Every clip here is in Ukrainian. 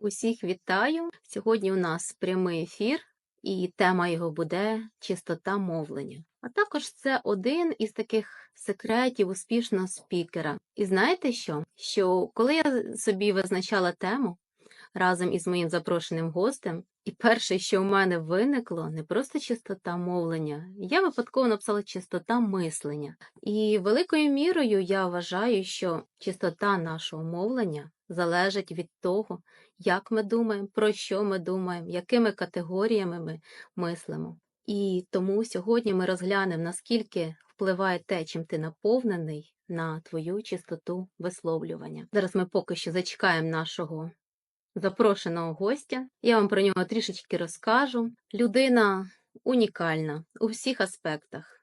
Усіх вітаю. Сьогодні у нас прямий ефір, і тема його буде чистота мовлення. А також це один із таких секретів успішного спікера. І знаєте що? Що коли я собі визначала тему разом із моїм запрошеним гостем, і перше, що в мене виникло, не просто чистота мовлення, я випадково написала чистота мислення. І великою мірою я вважаю, що чистота нашого мовлення залежить від того, як ми думаємо, про що ми думаємо, якими категоріями ми мислимо. І тому сьогодні ми розглянемо, наскільки впливає те, чим ти наповнений, на твою чистоту висловлювання. Зараз ми поки що зачекаємо нашого запрошеного гостя. Я вам про нього трішечки розкажу. Людина унікальна у всіх аспектах.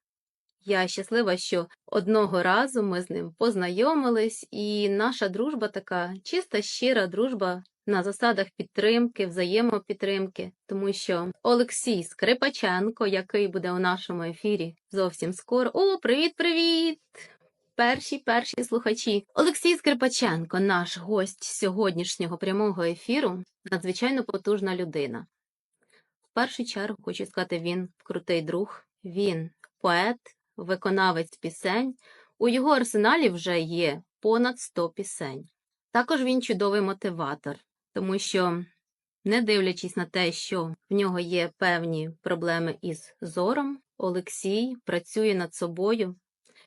Я щаслива, що одного разу ми з ним познайомились, і наша дружба така чиста, щира дружба на засадах підтримки, взаємопідтримки, тому що Олексій Скрипаченко, який буде у нашому ефірі зовсім скоро. О, привіт-привіт! Перші перші слухачі. Олексій Скрипаченко, наш гость сьогоднішнього прямого ефіру, надзвичайно потужна людина. В першу чергу хочу сказати, він крутий друг, він поет, виконавець пісень. У його арсеналі вже є понад 100 пісень. Також він чудовий мотиватор, тому що, не дивлячись на те, що в нього є певні проблеми із зором, Олексій працює над собою,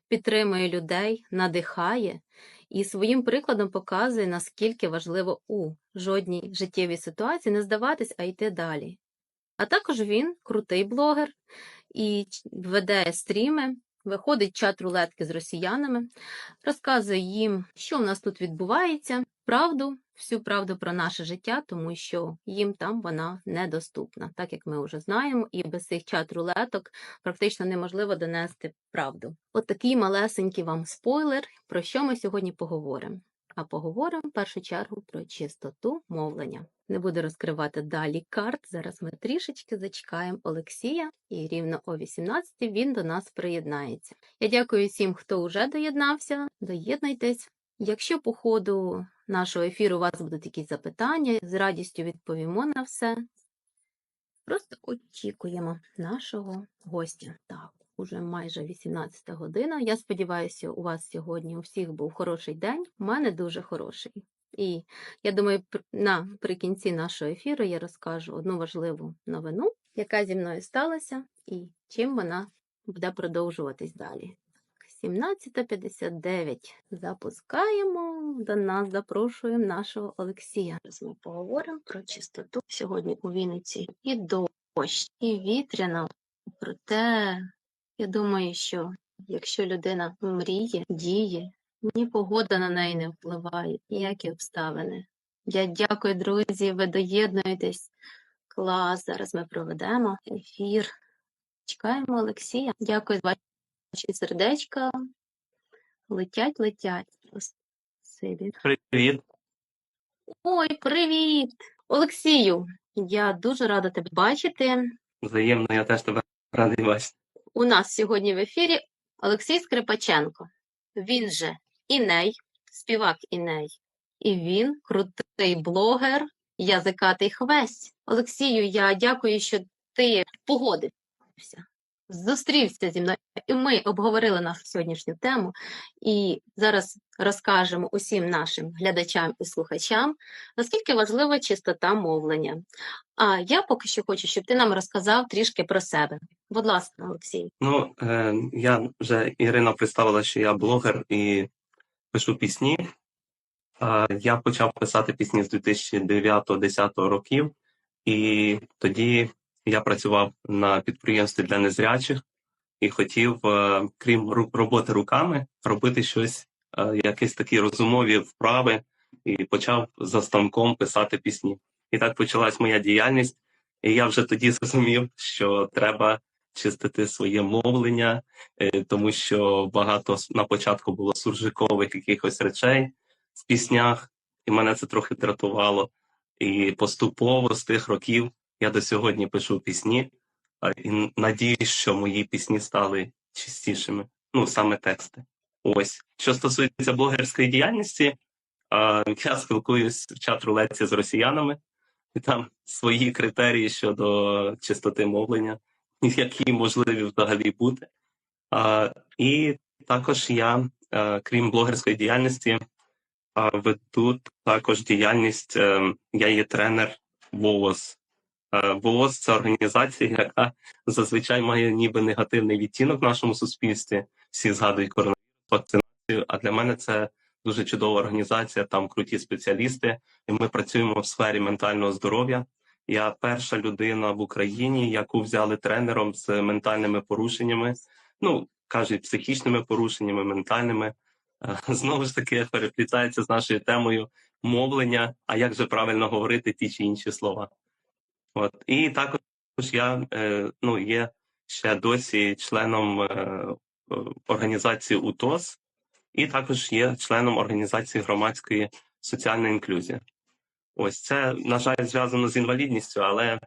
підтримує людей, надихає і своїм прикладом показує, наскільки важливо у жодній життєвій ситуації не здаватись, а йти далі. А також він крутий блогер і веде стріми, виходить чат рулетки з росіянами, розказує їм, що в нас тут відбувається, правду, всю правду про наше життя, тому що їм там вона недоступна, так як ми вже знаємо, і без цих чат рулеток практично неможливо донести правду. От такий малесенький вам спойлер, про що ми сьогодні поговоримо. А поговоримо в першу чергу про чистоту мовлення. Не буду розкривати далі карт. Зараз ми трішечки зачекаємо Олексія, і рівно о 18 він до нас приєднається. Я дякую всім, хто вже доєднався. Доєднуйтесь. Якщо по ходу нашого ефіру у вас будуть якісь запитання, з радістю відповімо на все. Просто очікуємо нашого гостя. Так, уже майже 18 година. Я сподіваюся, у вас сьогодні у всіх був хороший день. У мене дуже хороший. І я думаю, пр- наприкінці нашого ефіру я розкажу одну важливу новину, яка зі мною сталася, і чим вона буде продовжуватись далі. 17.59. Запускаємо до нас, запрошуємо нашого Олексія. Зараз ми поговоримо про чистоту. Сьогодні у Вінниці і дощ, і вітряно. Проте я думаю, що якщо людина мріє, діє, ні погода на неї не впливає, ніякі обставини. Я дякую, друзі, ви доєднуєтесь. Клас, зараз ми проведемо ефір. Чекаємо Олексія. Дякую за ваші сердечка. Летять, летять. Спасибі. Привіт. Ой, привіт! Олексію, я дуже рада тебе бачити. Взаємно, я теж тебе радий бачити. У нас сьогодні в ефірі Олексій Скрипаченко. Він же Іней, співак Іней. І він крутий блогер, язикатий хвесть. Олексію, я дякую, що ти погодився, зустрівся зі мною. І ми обговорили нашу сьогоднішню тему. І зараз розкажемо усім нашим глядачам і слухачам, наскільки важлива чистота мовлення. А я поки що хочу, щоб ти нам розказав трішки про себе. Будь ласка, Олексій. Ну, е, я вже Ірина представила, що я блогер і пишу пісні. Я почав писати пісні з 2009-2010 років, і тоді я працював на підприємстві для незрячих і хотів, е, крім роботи руками, робити щось, е, якісь такі розумові вправи, і почав за станком писати пісні. І так почалась моя діяльність. І я вже тоді зрозумів, що треба чистити своє мовлення, е, тому що багато на початку було суржикових якихось речей в піснях, і мене це трохи дратувало. І поступово з тих років я до сьогодні пишу пісні, і надіюсь, що мої пісні стали чистішими. Ну, саме тексти. Ось. Що стосується блогерської діяльності, Я спілкуюсь в чат-рулетці з росіянами, і там свої критерії щодо чистоти мовлення, які можливі взагалі бути. І також я, е, крім блогерської діяльності, а, веду також діяльність. е, Я є тренер ВООЗ. Е, ВООЗ це організація, яка зазвичай має ніби негативний відтінок в нашому суспільстві. Всі згадують коронавірус, вакцинацію. А для мене це дуже чудова організація. Там круті спеціалісти, і ми працюємо в сфері ментального здоров'я. Я перша людина в Україні, яку взяли тренером з ментальними порушеннями. Ну кажуть, психічними порушеннями, ментальними. Е, Знову ж таки переплітається з нашою темою мовлення. А як же правильно говорити ті чи інші слова? От і також я е, ну є ще досі членом е, організації УТОС, і також є членом організації громадської соціальної інклюзії. Ось це, на жаль, зв'язано з інвалідністю, але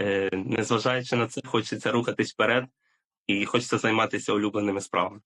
е, незважаючи на це, хочеться рухатись вперед і хочеться займатися улюбленими справами.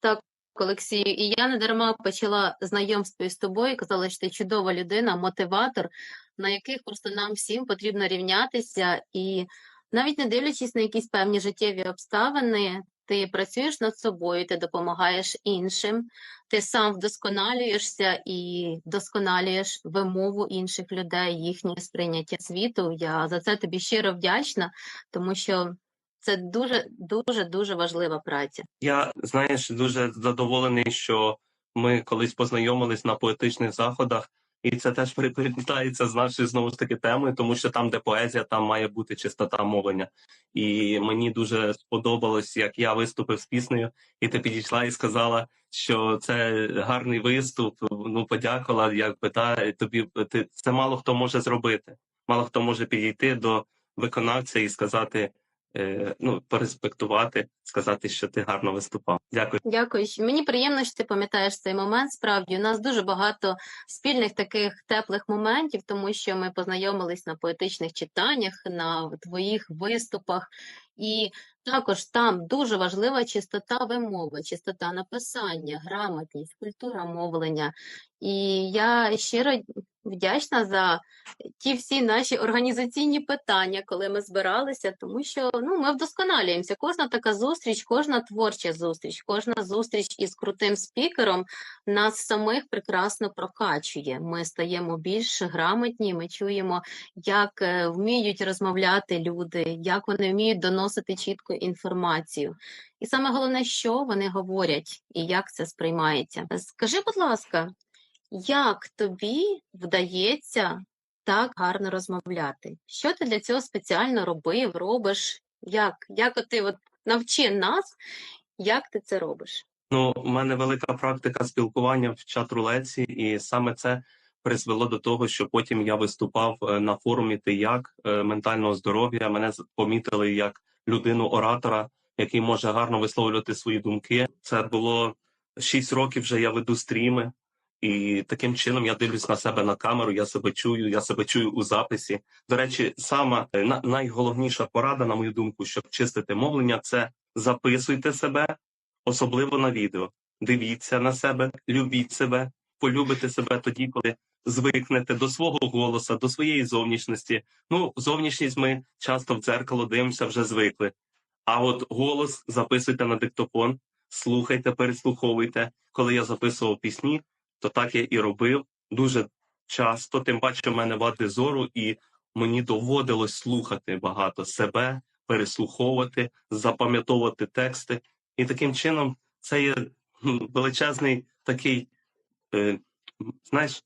Так, Олексію, і я не дарма почала знайомство із тобою. Казала, що ти чудова людина, мотиватор, на яких просто нам всім потрібно рівнятися. І навіть не дивлячись на якісь певні життєві обставини, ти працюєш над собою, ти допомагаєш іншим, ти сам вдосконалюєшся і вдосконалюєш вимову інших людей, їхнє сприйняття світу. Я за це тобі щиро вдячна, тому що це дуже дуже дуже важлива праця. Я знаєш, дуже задоволений, що ми колись познайомились на поетичних заходах, і це теж переплітається з нашою знову ж таки темою, тому що там, де поезія, там має бути чистота мовлення. І мені дуже сподобалось, як я виступив з піснею, і ти підійшла і сказала, що це гарний виступ. Ну, подякувала. Якби та тобі ти це мало хто може зробити. Мало хто може підійти до виконавця і сказати. Е, ну, пореспектувати, сказати, що ти гарно виступав. Дякую. Дякую. Мені приємно, що ти пам'ятаєш цей момент. Справді, у нас дуже багато спільних таких теплих моментів, тому що ми познайомились на поетичних читаннях, на твоїх виступах, і також там дуже важлива чистота вимови, чистота написання, грамотність, культура мовлення. І я щиро вдячна за ті всі наші організаційні питання, коли ми збиралися, тому що ну, ми вдосконалюємося. Кожна така зустріч, кожна творча зустріч, кожна зустріч із крутим спікером нас самих прекрасно прокачує. Ми стаємо більш грамотні, ми чуємо, як е, вміють розмовляти люди, як вони вміють доносити чітко інформацію. І саме головне, що вони говорять і як це сприймається. Скажи, будь ласка, як тобі вдається так гарно розмовляти? Що ти для цього спеціально робив, робиш? Як? Як ти от навчи нас, як ти це робиш? Ну, у мене велика практика спілкування в чат-рулеці, і саме це призвело до того, що потім я виступав е, на форумі «Ти як е, ментального здоров'я. Мене помітили як людину-оратора, який може гарно висловлювати свої думки. Це було 6 років. Вже я веду стріми, і таким чином я дивлюсь на себе на камеру. Я себе чую, я себе чую у записі. До речі, сама е, на- найголовніша порада, на мою думку, щоб чистити мовлення, це записуйте себе особливо на відео. Дивіться на себе, любіть себе, полюбите себе тоді, коли звикнете до свого голоса, до своєї зовнішності. Ну, зовнішність ми часто в дзеркало дивимося, вже звикли. А от голос записуйте на диктофон, слухайте, переслуховуйте. Коли я записував пісні, то так я і робив дуже часто. Тим паче, в мене вади зору, і мені доводилось слухати багато себе, переслуховувати, запам'ятовувати тексти. І таким чином це є величезний такий, е, знаєш,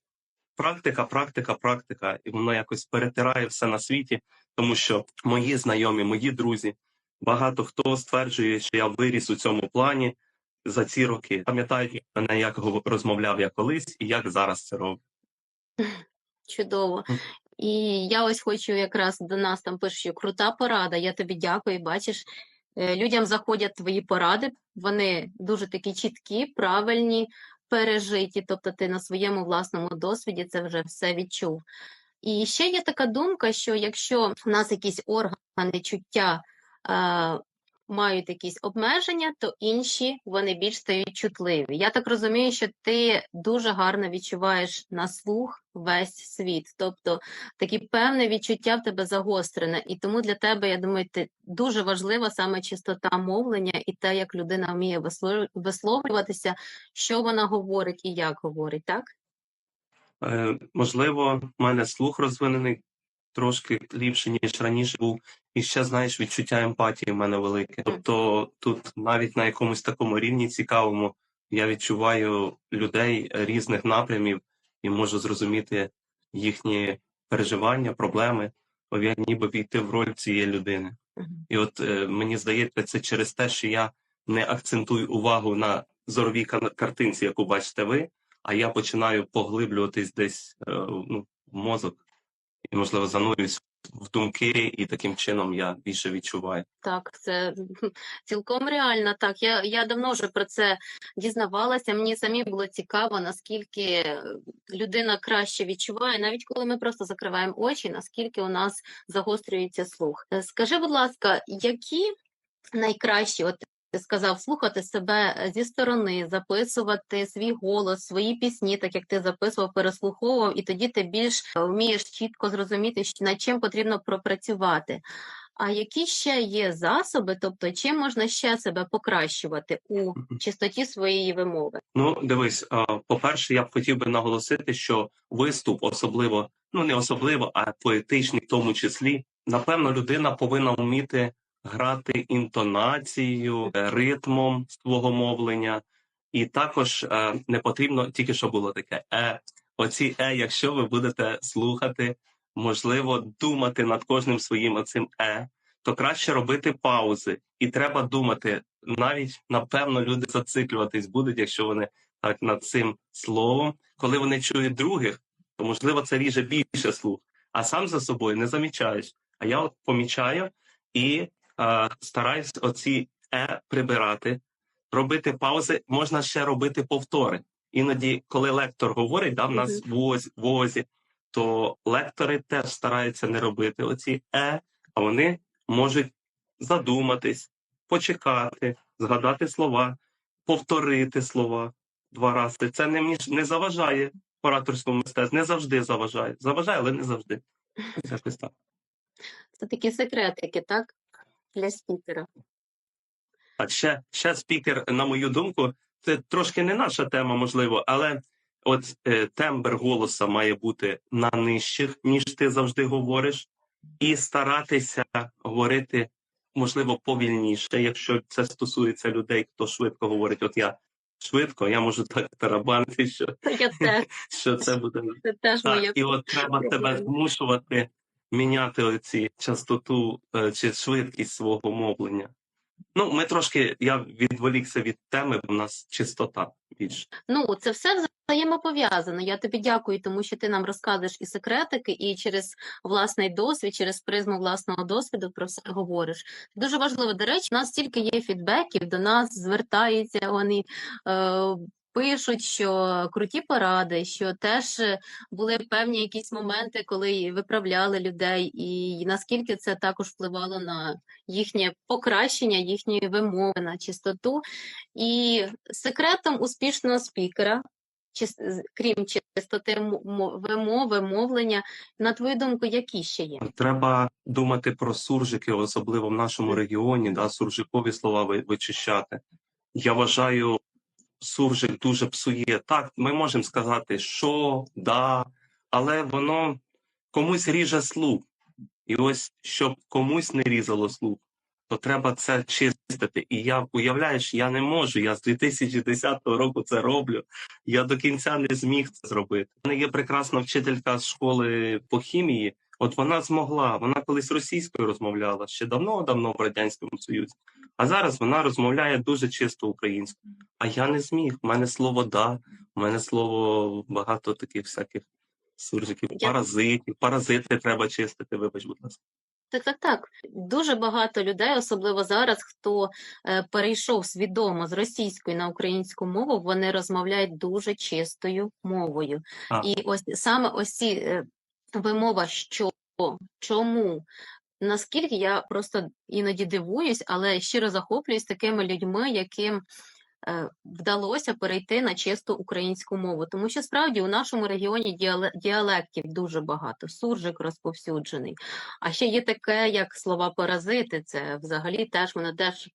практика, практика, практика, і воно якось перетирає все на світі, тому що мої знайомі, мої друзі, багато хто стверджує, що я виріс у цьому плані за ці роки. Пам'ятають мене, як розмовляв я колись і як зараз це роблю. Чудово. І я ось хочу якраз до нас там що крута порада. Я тобі дякую. Бачиш, е, людям заходять твої поради, вони дуже такі чіткі, правильні, пережиті. Тобто ти на своєму власному досвіді це вже все відчув. І ще є така думка, що якщо в нас якісь органи чуття е, мають якісь обмеження, то інші вони більш стають чутливі. Я так розумію, що ти дуже гарно відчуваєш на слух весь світ, тобто такі певне відчуття в тебе загострене, і тому для тебе, я думаю, ти дуже важлива саме чистота мовлення і те, як людина вміє вислов- висловлюватися, що вона говорить і як говорить, так? Е, можливо, в мене слух розвинений трошки ліпше, ніж раніше був. І ще, знаєш, відчуття емпатії в мене велике. Тобто тут навіть на якомусь такому рівні цікавому я відчуваю людей різних напрямів і можу зрозуміти їхні переживання, проблеми. Бо я ніби війти в роль цієї людини. І от е, мені здається, це через те, що я не акцентую увагу на зоровій картинці, яку бачите ви, а я починаю поглиблюватись десь е, ну, в мозок і, можливо, занурююсь в думки, і таким чином я більше відчуваю. Так, це цілком реально. Так, я, я давно вже про це дізнавалася. Мені самі було цікаво, наскільки е, людина краще відчуває, навіть коли ми просто закриваємо очі, наскільки у нас загострюється слух. Е, Скажи, будь ласка, які найкращі, от сказав, слухати себе е, зі сторони, записувати свій голос, свої пісні, так як ти записував, переслуховував, і тоді ти більш е, вмієш чітко зрозуміти, над чим потрібно пропрацювати. А які ще є засоби, тобто чим можна ще себе покращувати у чистоті своєї вимови? Ну, дивись, по-перше, я б хотів би наголосити, що виступ, особливо, ну не особливо, а поетичний в тому числі, напевно, людина повинна вміти грати інтонацією, е, ритмом свого мовлення, і також е, не потрібно тільки що було таке е. Оці е, якщо ви будете слухати, можливо, думати над кожним своїм оцим е, то краще робити паузи, і треба думати. Навіть напевно люди зациклюватись будуть, якщо вони так над цим словом. Коли вони чують других, то можливо це ріже більше слух, а сам за собою не замічаєш. А я от помічаю і стараюсь оці е прибирати, робити паузи. Можна ще робити повтори. Іноді, коли лектор говорить, да, в нас в возі, в возі, то лектори теж стараються не робити оці е, а вони можуть задуматись, почекати, згадати слова, повторити слова два рази. Це не, між, не заважає ораторському мистецтву, не завжди заважає. Заважає, але не завжди. Ось Якось так. Це такі секретики, так? Для спікера. А ще, ще спікер, на мою думку, це трошки не наша тема, можливо, але от е, тембр голоса має бути на нижчих, ніж ти завжди говориш, і старатися говорити, можливо, повільніше, якщо це стосується людей, хто швидко говорить. От я швидко, я можу так тарабанити, що, Я що це буде це теж так, і от треба тебе змушувати міняти оці частоту е, чи швидкість свого мовлення. Ну, ми трошки, я відволікся від теми, бо в нас чистота більше. Ну, це все взаємопов'язано. Я тобі дякую, тому що ти нам розказуєш і секретики, і через власний досвід, через призму власного досвіду про все говориш. Дуже важливо. До речі, у нас стільки є фідбеків, до нас звертаються вони. Е- Пишуть, що круті поради, що теж е, були певні якісь моменти, коли виправляли людей, і наскільки це також впливало на їхнє покращення, їхньої вимови, на чистоту. І секретом успішного спікера, крім чистоти вимови, мовлення, на твою думку, які ще є? Треба думати про суржики, особливо в нашому регіоні, да, суржикові слова вичищати. Я вважаю, суржик дуже псує. Так, ми можемо сказати, що, да, але воно комусь ріже слух. І ось щоб комусь не різало слух, то треба це чистити. І я уявляєш, я не можу. Я з 2010 року це роблю. Я до кінця не зміг це зробити. У мене є прекрасна вчителька з школи по хімії. От вона змогла. Вона колись російською розмовляла ще давно-давно в радянському союзі. А зараз вона розмовляє дуже чисто українською. А я не зміг. У мене слово да, у мене слово багато таких всяких суржиків, паразитів. Паразити треба чистити. Вибач, будь ласка. Так, так, так. Дуже багато людей, особливо зараз, хто е, перейшов свідомо з російської на українську мову, вони розмовляють дуже чистою мовою. Так. І ось саме ось ці е, вимова, що, чому, наскільки я просто іноді дивуюсь, але щиро захоплююсь такими людьми, яким е, вдалося перейти на чисту українську мову. Тому що справді у нашому регіоні діале- діалектів дуже багато, суржик розповсюджений. А ще є таке, як слова паразити. Це взагалі теж воно теж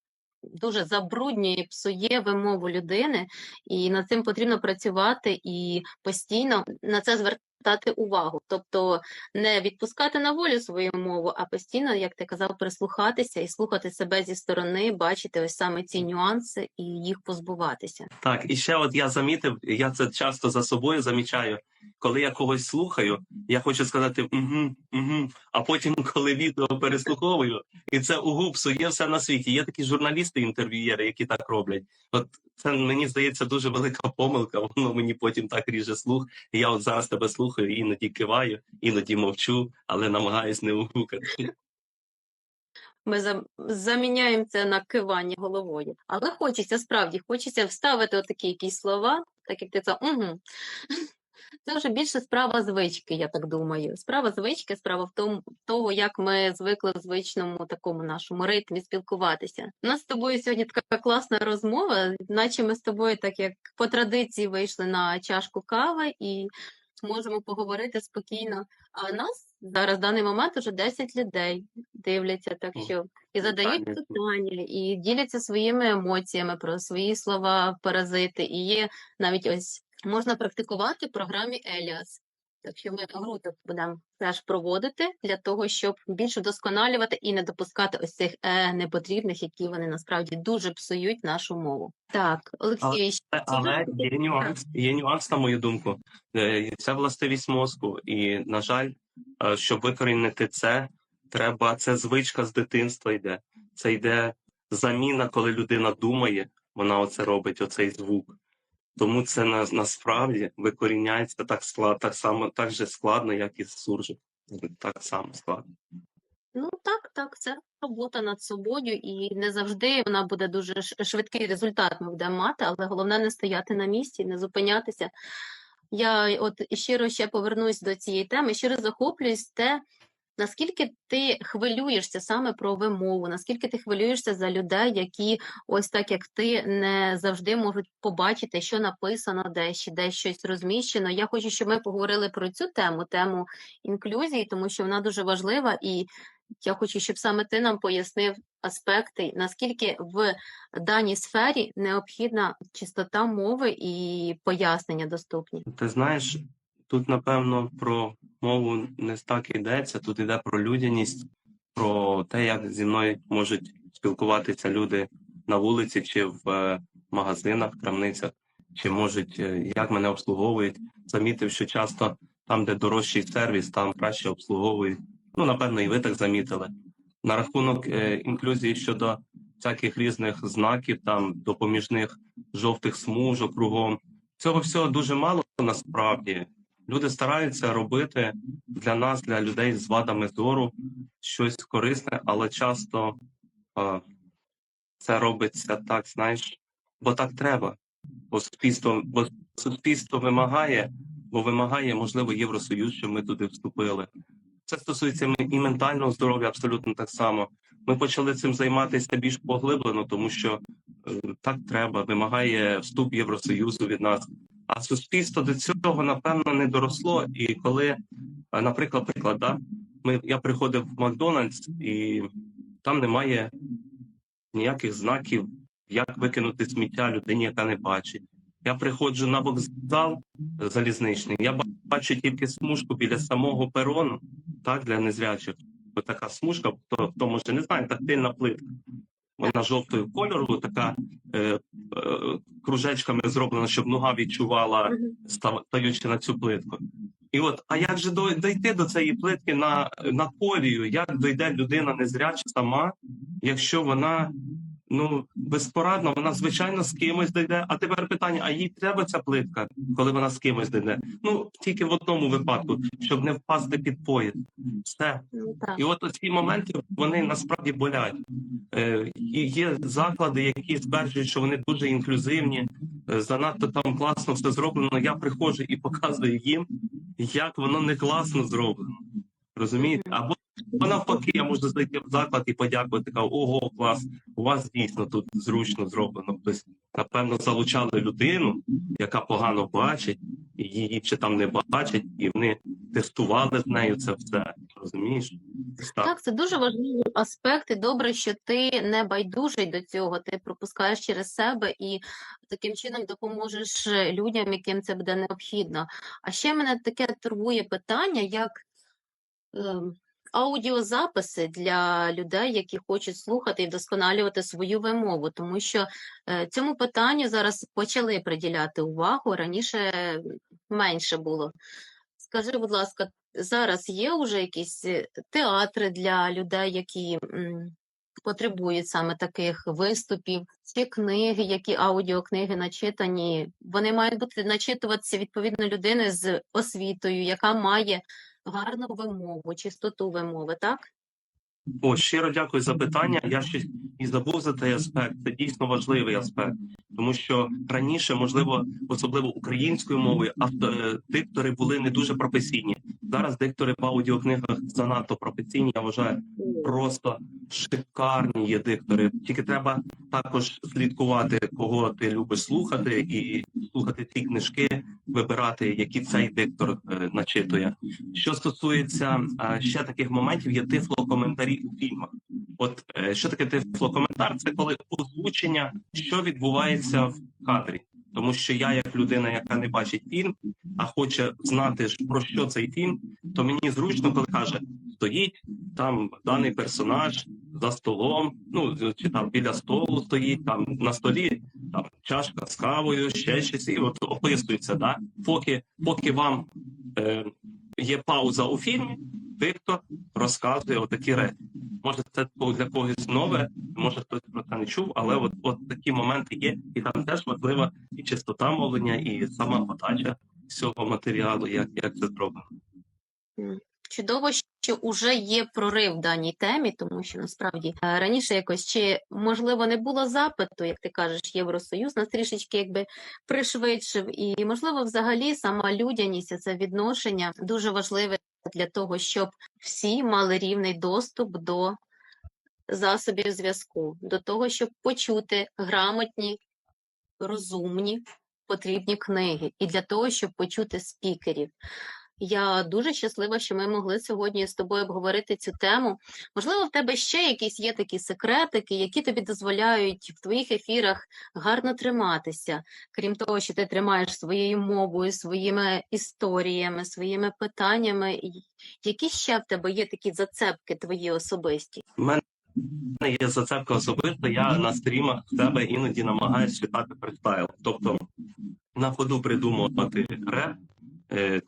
дуже забруднює, псує вимову людини, і над цим потрібно працювати і постійно на це звертати увагу. Тобто не відпускати на волю свою мову, а постійно, як ти казав, прислухатися і слухати себе зі сторони, бачити ось саме ці нюанси і їх позбуватися. Так, і ще от я замітив, я це часто за собою замічаю. Коли я когось слухаю, я хочу сказати угу, угу, а потім, коли відео переслуховую, і це угу псує все на світі. Є такі журналісти, інтерв'юєри, які так роблять. От це мені здається дуже велика помилка. Воно мені потім так ріже слух. Я от зараз тебе слухаю, іноді киваю, іноді мовчу, але намагаюсь не угукати. Ми зам- заміняємо це на кивання головою. Але хочеться справді, хочеться вставити отакі якісь слова, так як ти це угу. Це вже більше справа звички, я так думаю. Справа звички, справа в тому, того, як ми звикли в звичному такому нашому ритмі спілкуватися. У нас з тобою сьогодні така класна розмова, наче ми з тобою, так як по традиції, вийшли на чашку кави і можемо поговорити спокійно. А нас зараз в даний момент уже 10 людей дивляться, так що і задають Питання. питання, і діляться своїми емоціями про свої слова, паразити. І є навіть ось можна практикувати в програмі Еліас. Так що ми гру будемо теж проводити для того, щоб більше вдосконалювати і не допускати ось цих е непотрібних, які вони насправді дуже псують нашу мову. Так, Олексій, Але- Але є нюанс, є нюанс, на мою думку. Е, Це властивість мозку. І, на жаль, е, щоб викорінити це, треба це звичка з дитинства йде. Це йде заміна, коли людина думає, вона оце робить, оцей звук. Тому це на, насправді викоріняється так склад, так само, так же складно, як і суржик. Так само складно. Ну так, так, це робота над собою, і не завжди вона буде дуже швидкий результат ми будемо мати, але головне не стояти на місці, не зупинятися. Я от щиро ще повернусь до цієї теми, щиро захоплююсь те, наскільки ти хвилюєшся саме про вимову, наскільки ти хвилюєшся за людей, які ось так як ти не завжди можуть побачити, що написано десь, десь щось розміщено. Я хочу, щоб ми поговорили про цю тему, тему інклюзії, тому що вона дуже важлива, і я хочу, щоб саме ти нам пояснив аспекти, наскільки в даній сфері необхідна чистота мови і пояснення доступні. Ти знаєш, тут напевно про мову не так йдеться, тут йде про людяність, про те, як зі мною можуть спілкуватися люди на вулиці чи в е, магазинах, крамницях, чи можуть, е, як мене обслуговують. Замітив, що часто там, де дорожчий сервіс, там краще обслуговують. Ну, напевно, і ви так замітили. На рахунок е, інклюзії щодо всяких різних знаків, там допоміжних жовтих смужок кругом. Цього всього дуже мало насправді. Люди стараються робити для нас, для людей з вадами зору, щось корисне, але часто а, це робиться так, знаєш, бо так треба. Бо суспільство, бо суспільство вимагає, бо вимагає, можливо, Євросоюз, щоб ми туди вступили. Це стосується і ментального здоров'я абсолютно так само. Ми почали цим займатися більш поглиблено, тому що е, так треба, вимагає вступ Євросоюзу від нас. А суспільство до цього напевно не доросло. І коли, е, наприклад, приклад, да, ми я приходив в Макдональдс, і там немає ніяких знаків, як викинути сміття людині, яка не бачить. Я приходжу на вокзал залізничний, я бачу тільки смужку біля самого перону, так, для незрячих. Ось така смужка, хто, хто може не знає, тактильна плитка. Вона жовтого кольору, така е, кружечками зроблено, щоб нога відчувала стаючи на цю плитку. І от, а як же дойти до цієї плитки на, на колію? Як дойде людина незряча сама, якщо вона ну безпорадна, вона звичайно з кимось дойде. А тепер питання: а їй треба ця плитка, коли вона з кимось дойде? Ну тільки в одному випадку, щоб не впасти під поїзд. Все. Ну. І от ці моменти вони насправді болять. Е, і є заклади, які стверджують, що вони дуже інклюзивні, е, занадто там класно все зроблено. Я приходжу і показую їм, як воно не класно зроблено. Розумієте? Або А навпаки, я можу зайти в заклад і подякувати, кажу, ого, клас, у вас дійсно тут зручно зроблено. Тобто, напевно, залучали людину, яка погано бачить, і її ще там не бачать, і вони тестували з нею це все. Розумієш? Так. Так, це дуже важливий аспект, і добре, що ти не байдужий до цього, ти пропускаєш через себе і таким чином допоможеш людям, яким це буде необхідно. А ще мене таке турбує питання, як ем, аудіозаписи для людей, які хочуть слухати і вдосконалювати свою вимову, тому що е, цьому питанню зараз почали приділяти увагу, раніше менше було. Скажи, будь ласка, зараз є вже якісь е, театри для людей, які потребують саме таких виступів, ці книги, які аудіокниги начитані, вони мають бути начитуватися відповідно людини з освітою, яка має гарну вимову, чистоту вимови, так? О, щиро дякую за питання. Я ще і забув за цей аспект. Це дійсно важливий аспект, тому що раніше, можливо, особливо українською мовою, авто, е, диктори були не дуже професійні. Зараз диктори по аудіокнигах занадто професійні. Я вважаю, просто шикарні є диктори. Тільки треба також слідкувати, кого ти любиш слухати, і слухати ці книжки, вибирати, які цей диктор е, начитує. Що стосується ще таких моментів, є тифлокоментарі у фільмах. От е, що таке тифлокоментар? Це коли озвучення, що відбувається в кадрі. Тому що я, як людина, яка не бачить фільм, а хоче знати про що цей фільм, то мені зручно, коли каже, стоїть там даний персонаж за столом, ну чи там біля столу стоїть, там на столі там чашка з кавою, ще щось, і от описується, да? поки, поки вам е, є пауза у фільмі, диктор розказує отакі речі. Може, це для когось нове, може хтось про це не чув, але от, от такі моменти є, і там теж важлива і чистота мовлення, і сама подача всього матеріалу, як, як це зроблено. Чудово, що вже є прорив в даній темі, тому що насправді е, раніше якось чи можливо не було запиту, як ти кажеш, Євросоюз нас трішечки якби пришвидшив, і можливо, взагалі сама людяність, це відношення дуже важливе для того, щоб всі мали рівний доступ до засобів зв'язку, до того, щоб почути грамотні, розумні, потрібні книги, і для того, щоб почути спікерів. Я дуже щаслива, що ми могли сьогодні з тобою обговорити цю тему. Можливо, в тебе ще якісь є такі секретики, які тобі дозволяють в твоїх ефірах гарно триматися, крім того, що ти тримаєш своєю мовою, своїми історіями, своїми питаннями. Які ще в тебе є такі зацепки твої особисті? У мене є зацепка особиста. Я на стрімах в себе іноді намагаюся читати фристайл. Тобто на ходу придумувати реп,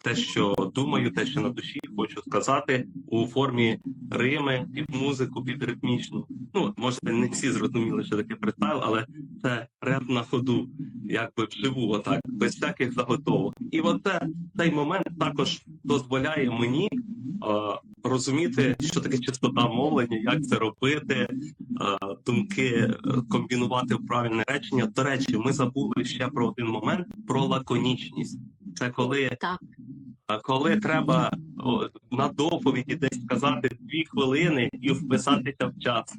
те, що думаю, те, що на душі хочу сказати, у формі рими, під музику, під ритмічну. Ну, може, не всі зрозуміли, що таке фристайл, але це реп на ходу, якби вживу, отак, без всяких заготовок. І от це, цей момент також дозволяє мені е, розуміти, що таке чистота мовлення, як це робити, е, думки е, комбінувати в правильне речення. До речі, ми забули ще про один момент про лаконічність. Це коли, Так. е, коли треба на доповіді десь сказати дві хвилини і вписатися в час.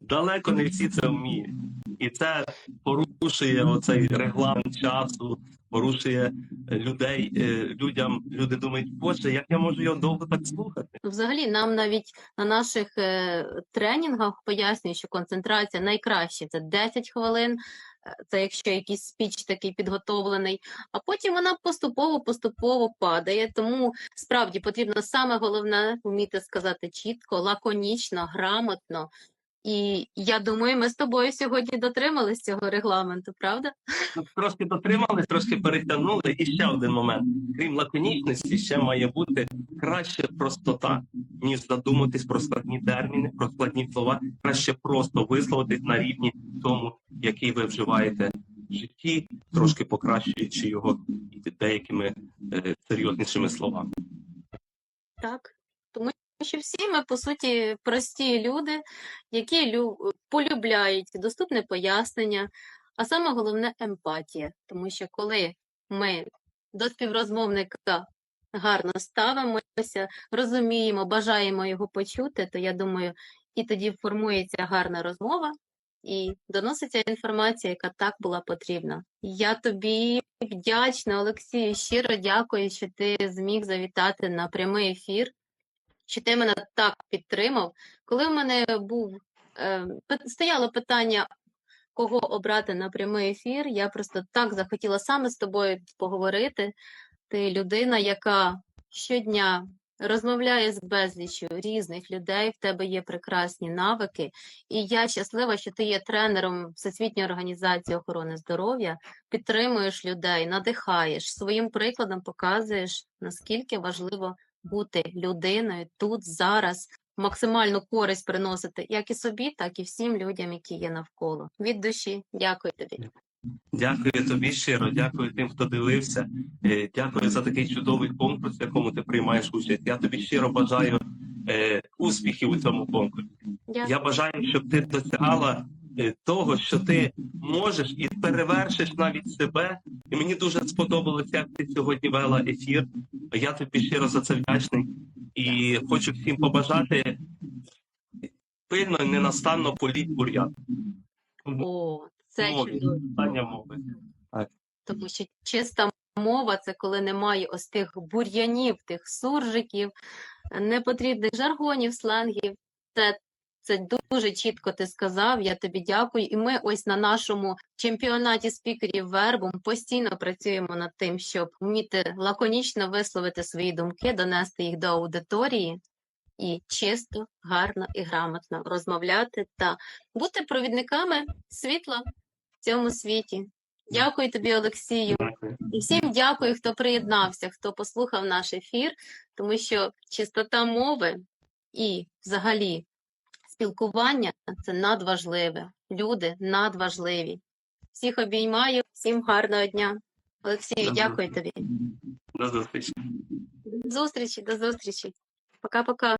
Далеко не всі це вміють. І це порушує оцей регламент часу, порушує е, людей, е, людям. Люди думають, боже, як я можу його довго так слухати? Взагалі, нам навіть на наших е, тренінгах пояснюють, що концентрація найкраще це 10 хвилин. Це якщо якийсь спіч такий підготовлений, а потім вона поступово поступово падає. Тому справді потрібно саме головне вміти сказати чітко, лаконічно, грамотно. І я думаю, ми з тобою сьогодні дотримались цього регламенту, правда? Ну, Трошки дотримали, трошки перетягнули. І ще один момент. Крім лаконічності, ще має бути краще простота, ніж задуматись про складні терміни, про складні слова. Краще просто висловитись на рівні тому, який ви вживаєте в житті, трошки покращуючи його деякими е, серйознішими словами. Так, тому що всі ми, по суті, прості люди, які полюбляють доступне пояснення, а саме головне емпатія. Тому що коли ми до співрозмовника гарно ставимося, розуміємо, бажаємо його почути, то я думаю, і тоді формується гарна розмова і доноситься інформація, яка так була потрібна. Я тобі вдячна, Олексію. Щиро дякую, що ти зміг завітати на прямий ефір, що ти мене так підтримав. Коли в мене був е, стояло питання, кого обрати на прямий ефір, я просто так захотіла саме з тобою поговорити. Ти людина, яка щодня розмовляє з безліччю різних людей, в тебе є прекрасні навики, і я щаслива, що ти є тренером Всесвітньої організації охорони здоров'я, підтримуєш людей, надихаєш, своїм прикладом показуєш, наскільки важливо бути людиною тут, зараз, максимальну користь приносити як і собі, так і всім людям, які є навколо. Від душі, дякую тобі. Дякую тобі щиро, дякую тим, хто дивився. Е, Дякую за такий чудовий конкурс, в якому ти приймаєш участь. Я тобі щиро бажаю е, успіхів у цьому конкурсі. Дякую. Я бажаю, щоб ти досягала того, що ти можеш і перевершиш навіть себе. І мені дуже сподобалося, як ти сьогодні вела ефір. Я тобі щиро за це вдячний. І хочу всім побажати пильно і ненастанно політь бур'ян. О, це Мові, чудово. питання мови. Тому що чиста мова це коли немає ось тих бур'янів, тих суржиків, непотрібних жаргонів, сленгів. Це, це дуже чітко ти сказав. Я тобі дякую. І ми ось на нашому чемпіонаті спікерів вербом постійно працюємо над тим, щоб вміти лаконічно висловити свої думки, донести їх до аудиторії. І чисто, гарно і грамотно розмовляти та бути провідниками світла в цьому світі. Дякую тобі, Олексію. Дякую. І всім дякую, хто приєднався, хто послухав наш ефір, тому що чистота мови і взагалі спілкування це надважливе. Люди надважливі. Всіх обіймаю, всім гарного дня. Олексію, дякую тобі. До зустрічі. До зустрічі, до зустрічі. Пока-пока.